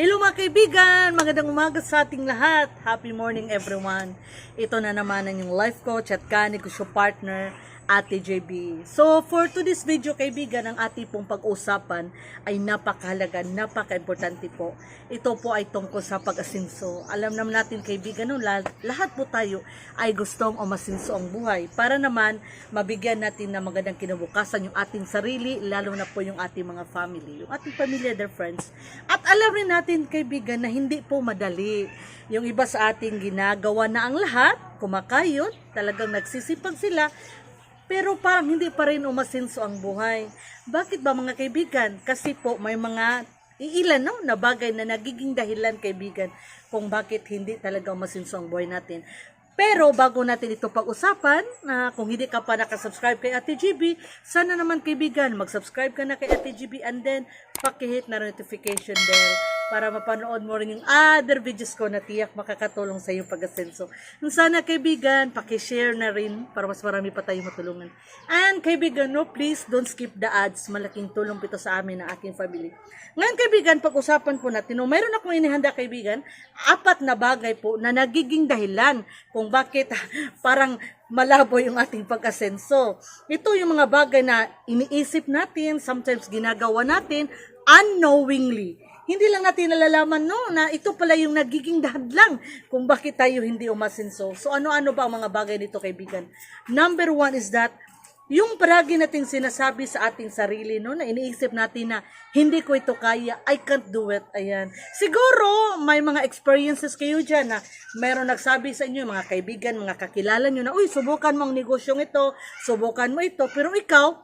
Hello mga kaibigan! Magandang umaga sa ating lahat. Happy morning everyone. Ito na naman ang yung life coach at kanig ko siya partner, Ate JB. So for today's video kaibigan, ang ating pong pag-usapan ay napakahalaga, napaka-importante po. Ito po ay tungkol sa pag-asinso. Alam naman natin kaibigan, no, lahat, po tayo ay gustong umasinso ang buhay. Para naman mabigyan natin ng magandang kinabukasan yung ating sarili, lalo na po yung ating mga family, yung ating pamilya, their friends. At alam rin natin kaibigan na hindi po madali. Yung iba sa ating ginagawa na ang lahat, kumakayot, talagang nagsisipag sila, pero parang hindi pa rin umasinso ang buhay. Bakit ba mga kaibigan? Kasi po may mga iilan no, na bagay na nagiging dahilan kaibigan kung bakit hindi talaga umasinso ang buhay natin. Pero bago natin ito pag-usapan, na kung hindi ka pa nakasubscribe kay Ate GB, sana naman kaibigan, mag-subscribe ka na kay Ate GB and then pakihit na notification bell para mapanood mo rin yung other videos ko na tiyak makakatulong sa iyong pag-asenso. Sana kaibigan, pakishare na rin para mas marami pa tayong matulungan. And kaibigan, no, please don't skip the ads. Malaking tulong ito sa amin ng aking family. Ngayon kaibigan, pag-usapan po natin, no, mayroon akong inihanda kaibigan, apat na bagay po na nagiging dahilan kung bakit parang malabo yung ating pag-asenso. Ito yung mga bagay na iniisip natin, sometimes ginagawa natin unknowingly hindi lang natin nalalaman no na ito pala yung nagiging hadlang kung bakit tayo hindi umasinso. So ano-ano ba ang mga bagay nito kaibigan? Number one is that yung paragi nating sinasabi sa ating sarili no na iniisip natin na hindi ko ito kaya, I can't do it. Ayan. Siguro may mga experiences kayo diyan na meron nagsabi sa inyo mga kaibigan, mga kakilala nyo na, uy, subukan mo ang negosyong ito, subukan mo ito, pero ikaw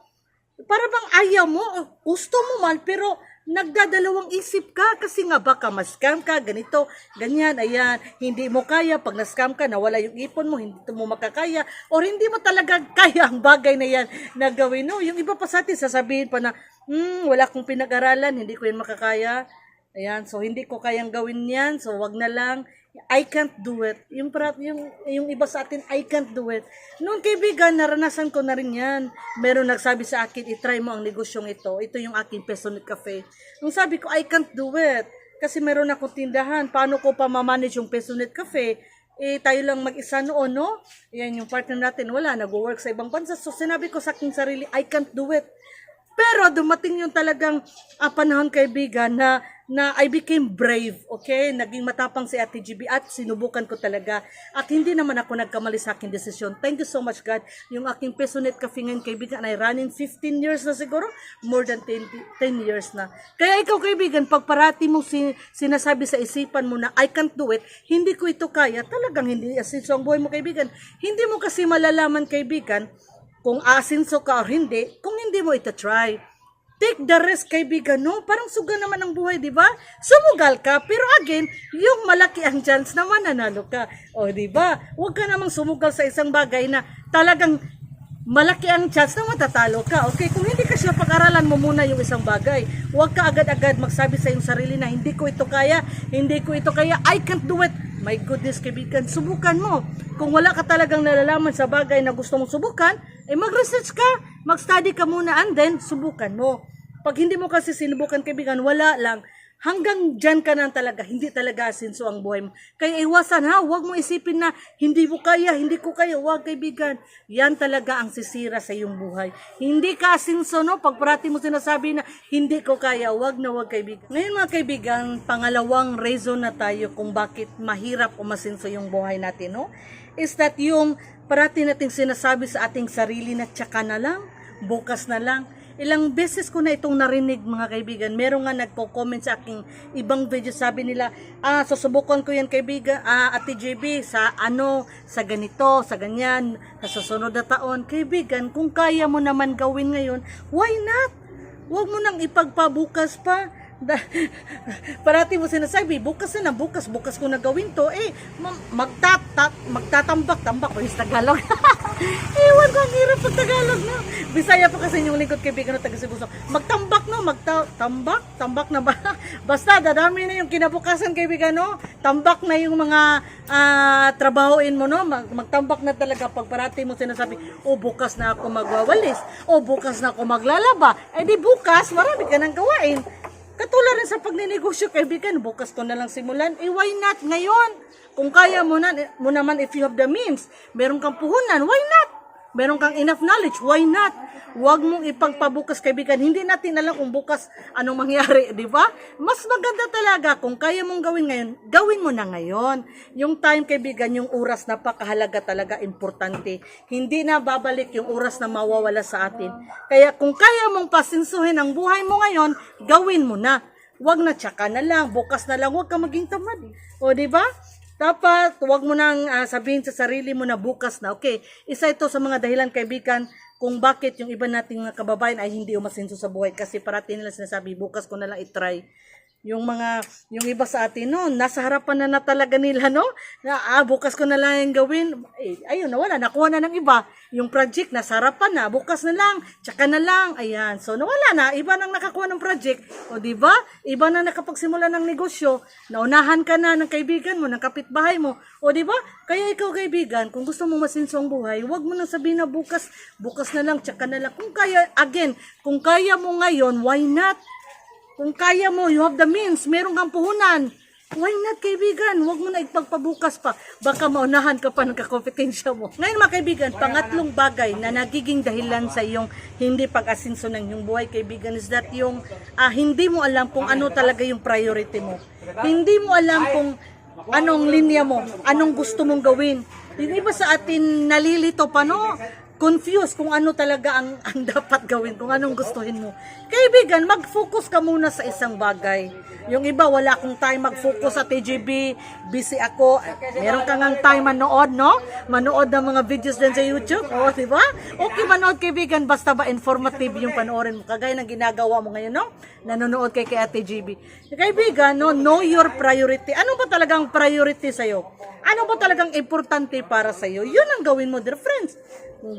para bang ayaw mo, gusto mo man, pero nagdadalawang isip ka kasi nga baka ma-scam ka, ganito, ganyan, ayan, hindi mo kaya, pag na-scam ka, nawala yung ipon mo, hindi mo makakaya, or hindi mo talaga kaya ang bagay na yan na gawin, no? Yung iba pa sa atin, sasabihin pa na, hmm, wala kong pinag-aralan, hindi ko yan makakaya, ayan, so hindi ko kayang gawin yan, so wag na lang, I can't do it. Yung, yung, yung iba sa atin, I can't do it. Noon kaibigan, naranasan ko na rin yan. Meron nagsabi sa akin, itry mo ang negosyong ito. Ito yung aking Pesonit Cafe. Nung sabi ko, I can't do it. Kasi meron akong tindahan. Paano ko pa mamanage yung Pesonit Cafe? Eh, tayo lang mag-isa noon, no? Yan yung partner natin, wala, nag-work sa ibang bansa. So, sinabi ko sa aking sarili, I can't do it. Pero dumating yung talagang ah, panahon kaibigan na na I became brave, okay? Naging matapang si Ate GB at sinubukan ko talaga. At hindi naman ako nagkamali sa aking desisyon. Thank you so much God. Yung aking Pesonet Cafe ngayon kaibigan ay running 15 years na siguro. More than 10, 10 years na. Kaya ikaw kaibigan, pag parati mong sin- sinasabi sa isipan mo na I can't do it, hindi ko ito kaya, talagang hindi asinso ang buhay mo kaibigan. Hindi mo kasi malalaman kaibigan kung asinso ka or hindi, kung hindi mo ito try. Take the risk, kaibigan, no? Parang suga naman ang buhay, di ba? Sumugal ka, pero again, yung malaki ang chance na mananalo ka. O, di ba? Huwag ka namang sumugal sa isang bagay na talagang malaki ang chance na matatalo ka. Okay, kung hindi ka siya pag-aralan mo muna yung isang bagay. Huwag ka agad-agad magsabi sa iyong sarili na hindi ko ito kaya, hindi ko ito kaya, I can't do it. My goodness, kaibigan, subukan mo. Kung wala ka talagang nalalaman sa bagay na gusto mong subukan, eh mag-research ka, mag-study ka muna and then subukan mo. Pag hindi mo kasi sinubukan, kaibigan, wala lang. Hanggang dyan ka na talaga, hindi talaga asinso ang buhay mo. Kaya iwasan ha, huwag mo isipin na hindi mo kaya, hindi ko kaya, huwag kaibigan. Yan talaga ang sisira sa iyong buhay. Hindi ka asinso, no? Pag parati mo sinasabi na hindi ko kaya, huwag na huwag kaibigan. Ngayon mga kaibigan, pangalawang reason na tayo kung bakit mahirap umasinso yung buhay natin, no? Is that yung parati nating sinasabi sa ating sarili na tsaka na lang, bukas na lang, Ilang beses ko na itong narinig mga kaibigan. Meron nga nagko-comment sa aking ibang video. Sabi nila, ah, susubukan ko yan kaibigan, ah, Ate JB, sa ano, sa ganito, sa ganyan, sa susunod na taon. Kaibigan, kung kaya mo naman gawin ngayon, why not? Huwag mo nang ipagpabukas pa. Parati mo sinasabi, bukas na, bukas, bukas ko na gawin to. Eh, ma- magtata, magtatambak, tambak, o yung Tagalog. Iwan ko ang hirap pag Tagalog, no? Bisaya pa kasi yung lingkod kaibigan ng taga Cebu. Magtambak, no? Magtambak? Tambak na ba? Basta, dadami na yung kinabukasan, kaibigan, no? Tambak na yung mga ah, trabahoin mo, no? Mag- magtambak na talaga pag parati mo sinasabi, o bukas na ako magwawalis, o bukas na ako maglalaba. Eh di bukas, marami ka nang gawain. Katulad rin sa pagninegosyo, kaibigan, bukas ko na lang simulan. Eh, why not ngayon? Kung kaya mo, na, mo naman, if you have the means, meron kang puhunan, why not? Meron kang enough knowledge, why not? Huwag mong ipagpabukas, kaibigan. Hindi natin alam kung bukas anong mangyari, di ba? Mas maganda talaga kung kaya mong gawin ngayon, gawin mo na ngayon. Yung time, kaibigan, yung oras, napakahalaga talaga, importante. Hindi na babalik yung oras na mawawala sa atin. Kaya kung kaya mong pasinsuhin ang buhay mo ngayon, gawin mo na. Huwag na tsaka na lang, bukas na lang, huwag ka maging tamad. O, di ba? Dapat, huwag mo nang ah, sabihin sa sarili mo na bukas na. Okay, isa ito sa mga dahilan, kaibigan, kung bakit yung iba nating mga kababayan ay hindi umasinso sa buhay. Kasi parati nila sinasabi, bukas ko na lang itry. Yung mga, yung iba sa atin, no, nasa harapan na na talaga nila, no? Na, ah, bukas ko na lang yung gawin. Eh, ayun, nawala, nakuha na ng iba. Yung project, nasa harapan na, bukas na lang, tsaka na lang, ayan. So, nawala na, iba nang nakakuha ng project. O, di ba? Iba na nakapagsimula ng negosyo. Naunahan ka na ng kaibigan mo, ng kapitbahay mo. O, di ba? Kaya ikaw, kaibigan, kung gusto mo masinso ang buhay, huwag mo nang sabihin na bukas, bukas na lang, tsaka na lang. Kung kaya, again, kung kaya mo ngayon, why not? Kung kaya mo, you have the means, meron kang puhunan. Why not, kaibigan? Huwag mo na ipagpabukas pa. Baka maunahan ka pa ng kakompetensya mo. Ngayon, mga kaibigan, pangatlong bagay na nagiging dahilan sa iyong hindi pag-asinso ng iyong buhay, kaibigan, is that yung ah, hindi mo alam kung ano talaga yung priority mo. Hindi mo alam kung anong linya mo, anong gusto mong gawin. Yung iba sa atin nalilito pa, no? Confused kung ano talaga ang, ang dapat gawin, kung anong gustuhin mo. Kaibigan, mag-focus ka muna sa isang bagay. Yung iba, wala akong time mag-focus sa TGB, busy ako. Meron ka ngang time manood, no? Manood ng mga videos din sa YouTube, o, di ba? Okay, manood kaibigan, basta ba informative yung panoorin mo. Kagaya ng ginagawa mo ngayon, no? Nanonood kay kay Ate GB. Kaibigan, no? Know your priority. Ano ba talagang priority sa'yo? Ano ba talagang importante para sa iyo? Yun ang gawin mo, dear friends.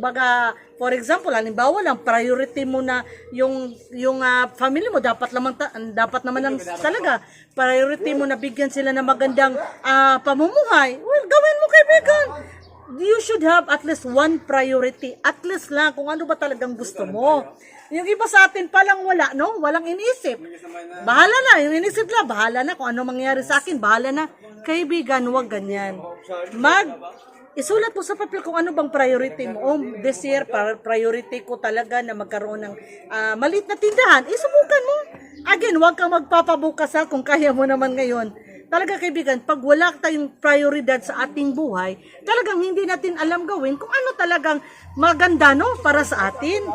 Baga, for example, halimbawa lang priority mo na yung yung ah, family mo dapat lamang ta- dapat naman lang talaga priority mo na bigyan sila ng magandang ah, pamumuhay. Well, gawin mo kaibigan. You should have at least one priority. At least lang kung ano ba talagang gusto mo. Yung iba sa atin palang wala, no? Walang iniisip. Bahala na. Yung inisip lang, bahala na. Kung ano mangyari sa akin, bahala na. Kaibigan, huwag ganyan. Mag, isulat mo sa papel kung ano bang priority mo. Oh, this year, priority ko talaga na magkaroon ng ah, maliit na tindahan. Isubukan mo. Again, huwag kang magpapabukas ha kung kaya mo naman ngayon. Talaga kaibigan, pag wala tayong prioridad sa ating buhay, talagang hindi natin alam gawin kung ano talagang maganda no para sa atin.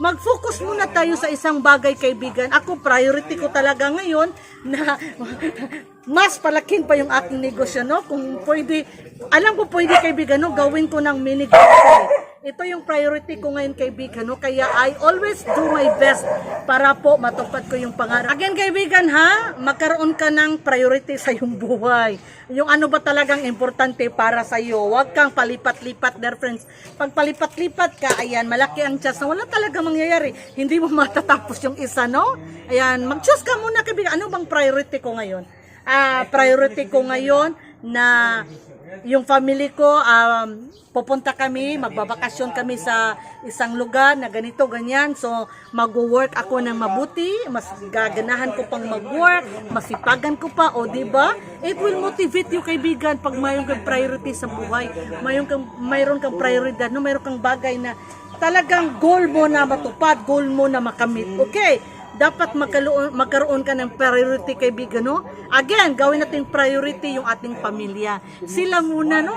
Mag-focus muna tayo sa isang bagay kaibigan. Ako priority ko talaga ngayon na mas palakin pa yung aking negosyo no kung pwede alam ko pwede kaibigan no gawin ko ng mini grocery. Ito yung priority ko ngayon kaibigan no kaya I always do my best para po matupad ko yung pangarap. Again kaibigan ha, magkaroon ka ng priority sa iyong buhay. Yung ano ba talagang importante para sa iyo. Huwag kang palipat-lipat dear friends. Pag palipat-lipat ka, ayan, malaki ang chance na wala talaga mangyayari. Hindi mo matatapos yung isa, no? Ayan, mag-choose ka muna kaibigan. Ano bang priority ko ngayon? Ah, priority ko ngayon na yung family ko, um, pupunta kami, magbabakasyon kami sa isang lugar na ganito, ganyan. So, mag-work ako ng mabuti, mas gaganahan ko pang mag-work, masipagan ko pa, o ba? It will motivate you, kaibigan, pag mayroon kang priority sa buhay, mayroon kang, mayroon kang prioridad, no? mayroon kang bagay na talagang goal mo na matupad, goal mo na makamit. Okay? Dapat magkaroon, ka ng priority kaibigan, no? Again, gawin natin priority yung ating pamilya. Sila muna, no?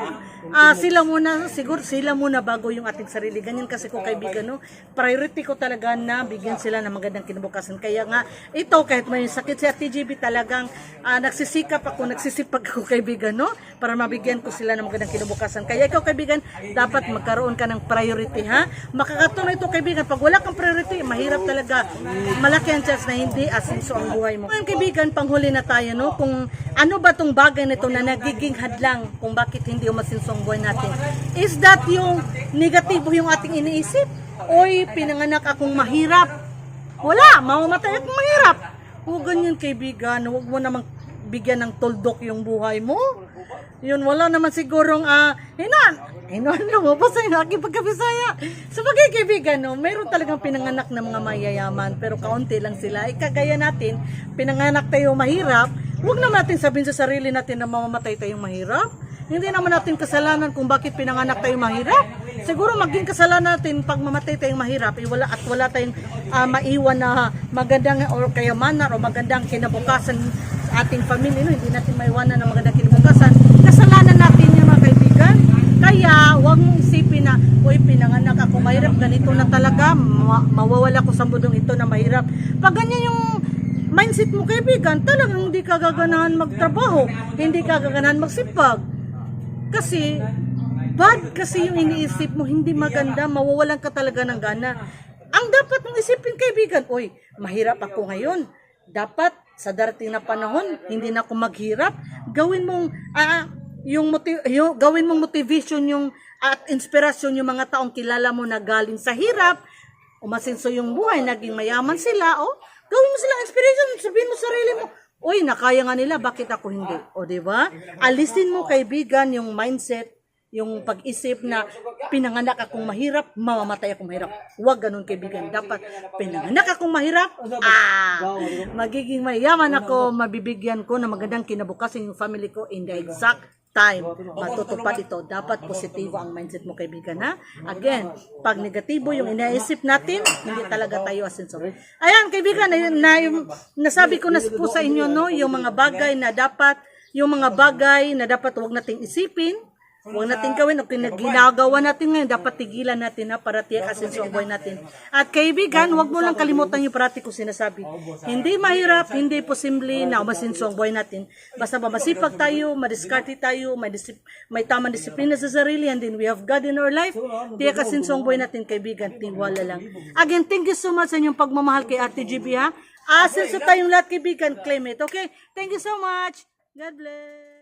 Ah, sila muna, siguro sila muna bago yung ating sarili. Ganyan kasi ko kaibigan, no? Priority ko talaga na bigyan sila ng magandang kinabukasan. Kaya nga, ito, kahit may sakit si Ate GB, talagang ah, nagsisikap ako, nagsisipag ako kaibigan, no? Para mabigyan ko sila ng magandang kinabukasan. Kaya ikaw kaibigan, dapat magkaroon ka ng priority, ha? Makakatulong ito kaibigan. Pag wala kang priority, mahirap talaga. Malaki ang chance na hindi asinso ang buhay mo. Ngayon kaibigan, panghuli na tayo, no? Kung ano ba tong bagay na ito na nagiging hadlang kung bakit hindi umasinso ang buhay natin. Is that yung negatibo yung ating iniisip? Oy, pinanganak akong mahirap. Wala, mamamatay akong mahirap. O ganyan kaibigan, huwag mo namang bigyan ng tuldok yung buhay mo. Yun, wala naman sigurong, ah, hinan, hinan lumabas sa aking pagkabisaya. Sa bagay kaibigan, no, meron talagang pinanganak na mga mayayaman, pero kaunti lang sila. Ikagaya natin, pinanganak tayo mahirap, huwag naman natin sabihin sa sarili natin na mamamatay tayong mahirap. Hindi naman natin kasalanan kung bakit pinanganak tayong mahirap. Siguro maging kasalanan natin pag mamatay tayong mahirap, eh, wala, at wala tayong ah, maiwan na magandang or kayamanan o magandang kinabukasan sa ating pamilya. No? Hindi natin maiwanan na magandang kinabukasan. Kasalanan natin yung mga kaibigan. Kaya, huwag mong isipin na, uy, pinanganak ako mahirap, ganito na talaga, ma- mawawala ko sa mundong ito na mahirap. Pag ganyan yung mindset mo kaibigan, talagang hindi ka gaganahan magtrabaho, hindi ka gaganahan magsipag. Kasi, bad kasi yung iniisip mo, hindi maganda, mawawalan ka talaga ng gana. Ang dapat mong isipin kaibigan, oy, mahirap ako ngayon. Dapat sa darating na panahon, hindi na ako maghirap. Gawin mong ah, yung, motiv- yung gawin mong motivation yung at inspirasyon yung mga taong kilala mo na galing sa hirap, umasinso yung buhay, naging mayaman sila, oh, gawin mo silang inspiration, sabihin mo sa sarili mo, Uy, nakaya nga nila, bakit ako hindi? O, di ba? Alisin mo, kaibigan, yung mindset, yung pag-isip na pinanganak akong mahirap, mamamatay akong mahirap. Huwag ganun, kaibigan. Dapat pinanganak akong mahirap, ah, magiging mayaman ako, mabibigyan ko na magandang kinabukasan yung family ko in the exact time matutupad ito. Dapat positibo ang mindset mo kaibigan ha. Again, pag negatibo yung inaisip natin, hindi talaga tayo asenso. Ayan kaibigan, na, na, yung- nasabi ko na po sa inyo no, yung mga bagay na dapat, yung mga bagay na dapat huwag nating isipin, Huwag natin gawin o ginagawa natin ngayon, dapat tigilan natin na para tiyak asenso ang buhay natin. At kaibigan, huwag mo lang kalimutan yung parati ko sinasabi. Hindi mahirap, hindi posible na umasenso ang buhay natin. Basta ba masipag tayo, madiskarte tayo, may, disip, may tamang disiplina sa sarili, and then we have God in our life, tiyak asenso ang buhay natin, kaibigan, tiwala lang. Again, thank you so much sa inyong pagmamahal kay Ate GB ha. Asenso tayong lahat, kaibigan, claim it, okay? Thank you so much. God bless.